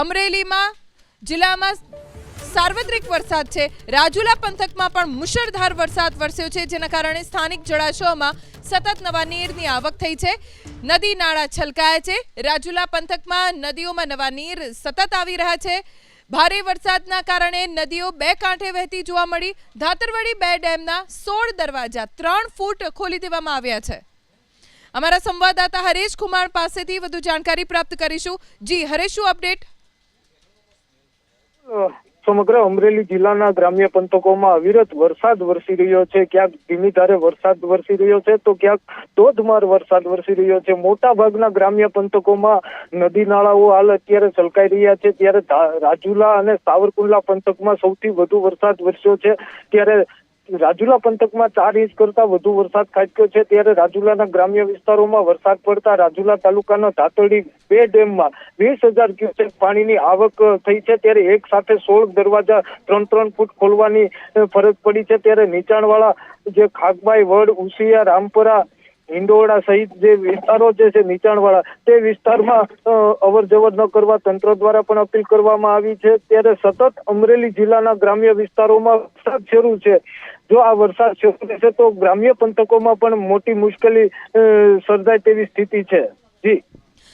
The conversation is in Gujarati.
અમરેલીમાં જિલ્લામાં સાર્વત્રિક વરસાદ છે. રાજુલા પંથકમાં પણ મુશળધાર વરસાદ વરસ્યો છે, જેના કારણે સ્થાનિક જળાશયોમાં સતત નવા નીરની આવક થઈ છે. નદી નાળા છલકાયા છે. રાજુલા પંથકમાં નદીઓમાં નવા નીર સતત આવી રહ્યા છે. ભારે વરસાદના કારણે નદીઓ બે કાંઠે વહેતી જોવા મળી. ધાતરવડી બે ડેમના સોળ દરવાજા ત્રણ ફૂટ ખોલી દેવામાં આવ્યા છે. અમારા સંવાદદાતા હરેશ કુમાર પાસેથી વધુ જાણકારી પ્રાપ્ત કરીશું. જી, હરેશ શું અપડેટ? સમગ્ર અમરેલી જિલ્લાના ગ્રામ્ય પંથકોમાં અવિરત વરસાદ વરસી રહ્યો છે. ક્યાંક ધીમી ધારે વરસાદ વરસી રહ્યો છે તો ક્યાંક ધોધમાર વરસાદ વરસી રહ્યો છે. મોટા ભાગના ગ્રામ્ય પંથકોમાં નદી નાળાઓ હાલ અત્યારે છલકાઈ રહ્યા છે. ત્યારે રાજુલા અને સાવરકુંડલા પંથકમાં સૌથી વધુ વરસાદ વરસ્યો છે. ત્યારે રાજુલા પંથકમાં ચાર ઇંચ કરતા વધુ વરસાદ ખાબક્યો છે, ત્યારે રાજુલાના ગ્રામ્ય વિસ્તારોમાં વરસાદ પડતા રાજુલા તાલુકાના ધાતરડી બે ડેમમાં વીસ હજાર ક્યુસેક પાણીની આવક થઈ છે, ત્યારે એક સાથે સોળ દરવાજા ત્રણ ત્રણ ફૂટ ખોલવાની ફરજ પડી છે, ત્યારે નીચાણવાળા જે ખાકબાઈ, વડ, ઉસિયા, રામપરા હિંડોળા સહિત જે વિસ્તારો જે છે, નીચાણવાળા, તે વિસ્તારમાં અવર જવર ન કરવા તંત્ર દ્વારા પણ અપીલ કરવામાં આવી છે. ત્યારે સતત અમરેલી જિલ્લાના ગ્રામ્ય વિસ્તારોમાં વરસાદ શરૂ છે. જો આ વરસાદ શરૂ થશે તો ગ્રામ્ય પંથકોમાં પણ મોટી મુશ્કેલી સર્જાય તેવી સ્થિતિ છે. જી.